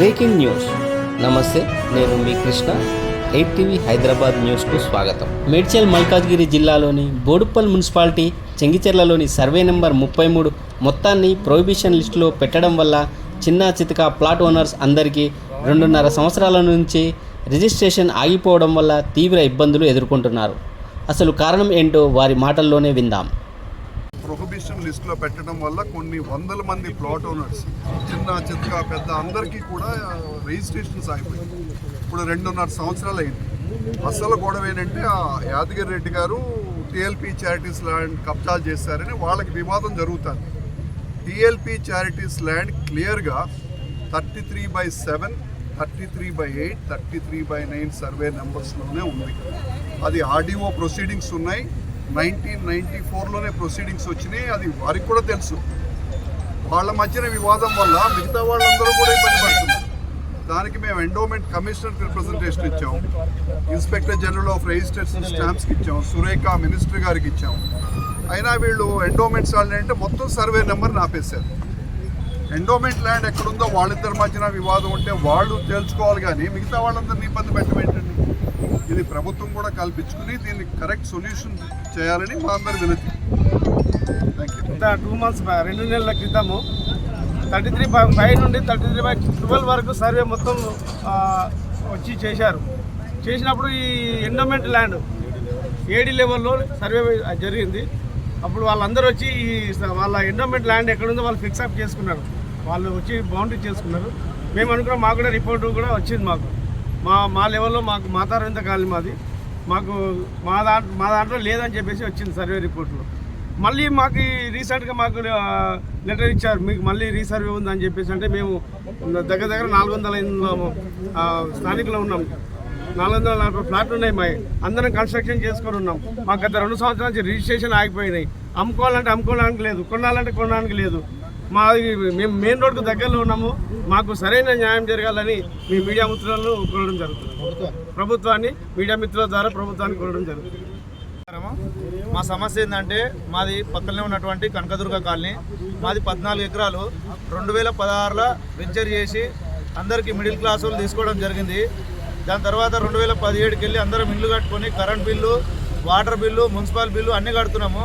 Breaking news. నమస్తే నేను మీ కృష్ణ. ఎయిట్ టీవీ హైదరాబాద్ న్యూస్కు స్వాగతం. మేడ్చల్ మల్కాజ్గిరి జిల్లాలోని బోడుప్పల్ మున్సిపాలిటీ చెంగిచెర్లలోని సర్వే నెంబర్ ముప్పై మూడు మొత్తాన్ని ప్రొహిబిషన్ లిస్టులో పెట్టడం వల్ల చిన్న చితక ప్లాట్ ఓనర్స్ అందరికీ రెండున్నర సంవత్సరాల నుంచి రిజిస్ట్రేషన్ ఆగిపోవడం వల్ల తీవ్ర ఇబ్బందులు ఎదుర్కొంటున్నారు. అసలు కారణం ఏంటో వారి మాటల్లోనే విందాం. ప్రొహిబిషన్ లిస్ట్లో పెట్టడం వల్ల కొన్ని వందల మంది ప్లాట్ ఓనర్స్ చిన్న చిత్త పెద్ద అందరికీ కూడా రిజిస్ట్రేషన్స్ ఆగిపోయింది ఇప్పుడు రెండున్నర సంవత్సరాలు అయింది అసలు గొడవ ఏంటంటే ఆ యాదగిరి రెడ్డి గారు టీఎల్పీ చారిటీస్ ల్యాండ్ కబ్జాలు చేశారని వాళ్ళకి వివాదం జరుగుతుంది. టీఎల్పీ చారిటీస్ ల్యాండ్ క్లియర్గా thirty three by seven thirty three by eight thirty three by nine survey నెంబర్స్లోనే ఉంది. అది ఆర్డీఓ ప్రొసీడింగ్స్ ఉన్నాయి. నైన్టీన్ నైన్టీ ఫోర్లోనే ప్రొసీడింగ్స్ వచ్చినాయి. అది వారికి కూడా తెలుసు. వాళ్ళ మధ్యన వివాదం వల్ల మిగతా వాళ్ళందరూ కూడా ఇబ్బంది పడుతున్నారు. దానికి మేము ఎండోమెంట్ కమిషనర్కి రిప్రజెంటేషన్ ఇచ్చాం. ఇన్స్పెక్టర్ జనరల్ ఆఫ్ రిజిస్ట్రేషన్ స్టాంప్స్కి ఇచ్చాం. సురేఖ మినిస్టర్ గారికి ఇచ్చాం. అయినా వీళ్ళు ఎండోమెంట్స్ వాళ్ళు అంటే మొత్తం సర్వే నెంబర్ ఆపేశారు ఎండోమెంట్ ల్యాండ్ ఎక్కడుందో వాళ్ళిద్దరి మధ్యన వివాదం ఉంటే వాళ్ళు తేల్చుకోవాలి కానీ మిగతా వాళ్ళందరినీ ఇబ్బంది పెట్టమేంటండి ఇది ప్రభుత్వం కూడా కల్పించుకుని దీన్ని కరెక్ట్ సొల్యూషన్ చేయాలని మా అందరి వినతి. టూ మంత్స్ రెండు నెలల క్రితము థర్టీ త్రీ బై ఫైవ్ నుండి థర్టీ త్రీ బై ట్వెల్వ్ వరకు సర్వే మొత్తం వచ్చి చేశారు. చేసినప్పుడు ఈ ఎండోమెంట్ ల్యాండ్ ఏడి లెవెల్లో సర్వే జరిగింది. అప్పుడు వాళ్ళందరూ వచ్చి ఈ వాళ్ళ ఎండోమెంట్ ల్యాండ్ ఎక్కడుందో వాళ్ళు ఫిక్స్ అప్ చేసుకున్నారు. వాళ్ళు వచ్చి బౌండరీ చేసుకున్నారు. మేము అనుకున్నాం మాకు కూడా రిపోర్టు కూడా వచ్చింది మాకు. మా మా లెవెల్లో మాకు మాతారంత కాలనీ మాది. మాకు మా దాంట్లో మా దాంట్లో లేదని చెప్పేసి వచ్చింది సర్వే రిపోర్ట్లో మళ్ళీ మాకు రీసెంట్గా మాకు లెటర్ ఇచ్చారు. మీకు మళ్ళీ రీసర్వే ఉందని చెప్పేసి అంటే మేము దగ్గర దగ్గర నాలుగు వందల స్థానికులు ఉన్నాం. నాలుగు వందల నలభై ఫ్లాట్లు ఉన్నాయి మా అందరం కన్స్ట్రక్షన్ చేసుకొని ఉన్నాం. మాకు గత రెండు సంవత్సరాల నుంచి రిజిస్ట్రేషన్ ఆగిపోయినాయి. అమ్ముకోవాలంటే అమ్ముకోవడానికి లేదు. కొనాలంటే కొనడానికి లేదు. మా మేము మెయిన్ రోడ్కు దగ్గరలో ఉన్నాము. మాకు సరైన న్యాయం జరగాలని మీ మీడియా మిత్రులను కోరడం జరుగుతుంది. ప్రభుత్వాన్ని? మీడియా మిత్రుల ద్వారా ప్రభుత్వాన్ని కోరడం జరుగుతుంది. మా సమస్య ఏంటంటే మాది పక్కనే ఉన్నటువంటి కనకదుర్గ కాలనీ. మాది పద్నాలుగు ఎకరాలు. రెండు వేల పదహారులో వెంచర్ చేసి అందరికీ మిడిల్ క్లాస్ వాళ్ళు తీసుకోవడం జరిగింది. దాని తర్వాత రెండు వేల పదిహేడుకి వెళ్ళి అందరం ఇల్లు కట్టుకొని current bill water bill municipal bill అన్నీ కడుతున్నాము.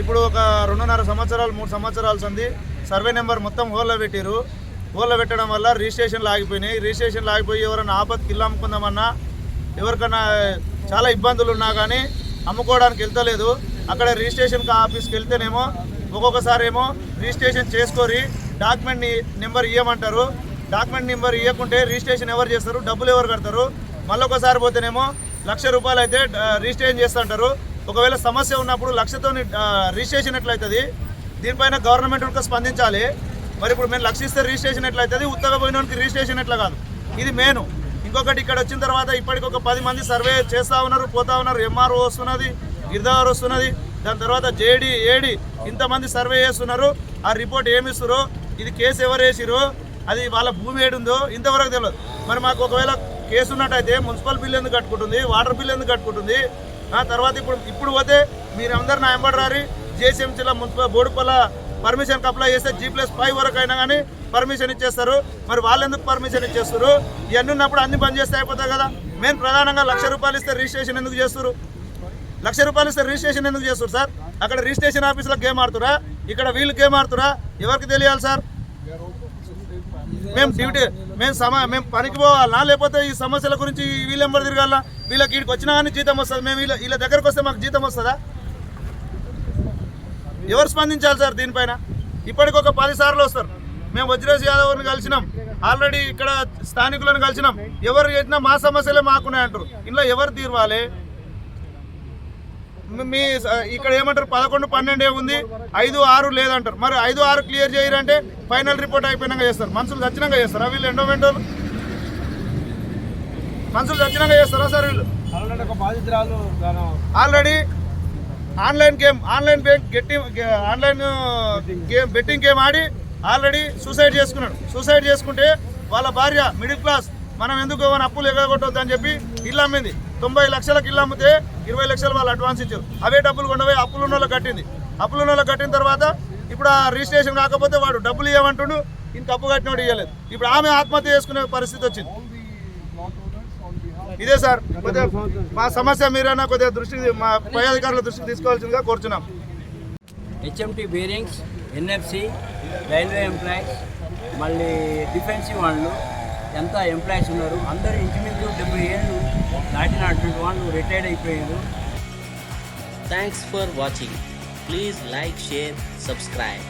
ఇప్పుడు ఒక రెండున్నర సంవత్సరాలు మూడు సంవత్సరాలు సంది సర్వే నెంబర్ మొత్తం హోల్లో పెట్టారు హోల్లో పెట్టడం వల్ల రిజిస్ట్రేషన్లు ఆగిపోయినాయి. రిజిస్ట్రేషన్లు ఆగిపోయి ఎవరైనా ఆపత్కి ఇల్లు అమ్ముకుందామన్నా ఎవరికన్నా చాలా ఇబ్బందులు ఉన్నా కానీ అమ్ముకోవడానికి వెళ్తలేదు. అక్కడ రిజిస్ట్రేషన్ ఆఫీస్కి వెళ్తేనేమో ఒక్కొక్కసారి ఏమో రిజిస్ట్రేషన్ చేసుకొని డాక్యుమెంట్ నెంబర్ ఇవ్వమంటారు డాక్యుమెంట్ నెంబర్ ఇవ్వకుంటే రిజిస్ట్రేషన్ ఎవరు చేస్తారు? డబ్బులు ఎవరు కడతారు? మళ్ళీ ఒకసారి పోతేనేమో లక్ష రూపాయలు అయితే రిజిస్ట్రేషన్ చేస్తుంటారు ఒకవేళ సమస్య ఉన్నప్పుడు లక్షతో రిజిస్ట్రేషన్ ఎట్లయితుంది దీనిపైన గవర్నమెంట్ కూడా స్పందించాలి. మరి ఇప్పుడు మేము లక్షిస్తే రిజిస్ట్రేషన్ ఎట్లయితుంది ఉత్తగా పోయినోనికి రిజిస్ట్రేషన్ ఎట్లా కాదు. ఇది మెయిన్. ఇంకొకటి ఇక్కడ వచ్చిన తర్వాత ఇప్పటికి ఒక పది మంది సర్వే చేస్తూ ఉన్నారు పోతా ఉన్నారు. ఎంఆర్ఓ వస్తున్నది గిరిదావర్ వస్తున్నది. దాని తర్వాత జేడీ ఏడి ఇంతమంది సర్వే చేస్తున్నారు. ఆ రిపోర్ట్ ఏమి ఇస్తున్నారు ఇది కేసు ఎవరు వేసిరో అది వాళ్ళ భూమి ఏడుందో ఇంతవరకు తెలియదు మరి మాకు ఒకవేళ కేసు ఉన్నట్టయితే మున్సిపల్ బిల్ ఎందుకు కట్టుకుంటుంది వాటర్ బిల్ ఎందుకు కట్టుకుంటుంది తర్వాత ఇప్పుడు ఇప్పుడు పోతే మీరందరు నా ఎంబడి రారి. జేసీఎంసీలో మున్సిపల్ బోడుపల్ల పర్మిషన్కి అప్లై చేస్తే జీ ప్లస్ ఫైవ్ వరకు అయినా కానీ పర్మిషన్ ఇచ్చేస్తారు. మరి వాళ్ళు ఎందుకు పర్మిషన్ ఇచ్చేస్తారు? ఇవన్నీ ఉన్నప్పుడు అన్ని బంద్ చేస్తే అయిపోతాయి కదా. మేము ప్రధానంగా లక్ష రూపాయలు ఇస్తే రిజిస్ట్రేషన్ ఎందుకు చేస్తారు? లక్ష రూపాయలు ఇస్తే రిజిస్ట్రేషన్ ఎందుకు చేస్తారు సార్? అక్కడ రిజిస్ట్రేషన్ ఆఫీస్లో గేమ్ ఆడుతురా? ఇక్కడ వీళ్ళు గేమ్ ఆడుతురా? ఎవరికి తెలియాలి సార్? మేము డ్యూటీ మేము సమ మేము పనికి పోవాలా? లేకపోతే ఈ సమస్యల గురించి వీళ్ళు తిరగాల? వీళ్ళకి ఇక్కడికి వచ్చినా కానీ జీతం వస్తుంది. మేము వీళ్ళ వీళ్ళ దగ్గరకు వస్తే మాకు జీతం వస్తుందా? ఎవరు స్పందించాలి సార్ దీనిపైన? ఇప్పటికి ఒక పది సార్లు వస్తారు. మేము వజ్రేష్ యాదవ్ని కలిసినాం. ఆల్రెడీ ఇక్కడ స్థానికులను కలిసినాం. ఎవరు చేసినా మా సమస్యలే మాకున్నాయంటారు. ఇంట్లో ఎవరు తీరవాలి మీ- ఇక్కడ ఏమంటారు? పదకొండు పన్నెండే ఉంది ఐదు ఆరు లేదంటారు. మరి ఐదు ఆరు క్లియర్ చేయరంటే ఫైనల్ రిపోర్ట్ అయిపోయినాక చేస్తారు. మనుషులు చచ్చినాక చేస్తారు. వీళ్ళు ఎండోమెంట్ మనుషులు చచ్చినాక చేస్తారా సార్ వీళ్ళు? Already online game online bet గెట్టి online game betting game ఆడి ఆల్రెడీ సూసైడ్ చేసుకున్నాడు. సూసైడ్ చేసుకుంటే వాళ్ళ భార్య మిడిల్ క్లాస్ మనం ఎందుకు మన అప్పులు ఎగగొట్టొద్దు అని చెప్పి ఇల్లు అమ్మింది. తొంభై లక్షలకు ఇల్లు అమ్మితే ఇరవై లక్షలు వాళ్ళు అడ్వాన్స్ ఇచ్చారు. అవే డబ్బులు కొండపోయి అప్పులు ఉన్న కట్టింది. అప్పులు ఉన్న కట్టిన తర్వాత ఇప్పుడు ఆ రిజిస్ట్రేషన్ కాకపోతే వాడు డబ్బులు ఇవ్వమంటుండు ఈయన కప్పు కట్టినోడు ఇవ్వలేదు ఇప్పుడు ఆమె ఆత్మహత్య చేసుకునే పరిస్థితి వచ్చింది. ఇదే సార్ కొద్దిగా మా సమస్య మీరైనా కొద్దిగా దృష్టికి మా పై అధికారుల దృష్టికి తీసుకోవాల్సిందిగా కోరుచున్నాం. HMT bearings NFC railway employees మళ్ళీ డిఫెన్సివ్ వాళ్ళు ఎంత ఎంప్లాయీస్ ఉన్నారు అందరూ ఇంచుమించు డెబ్బై ఏళ్ళు దాటినటువంటి వాళ్ళు రిటైర్డ్ అయిపోయారు. Thanks for watching please like share subscribe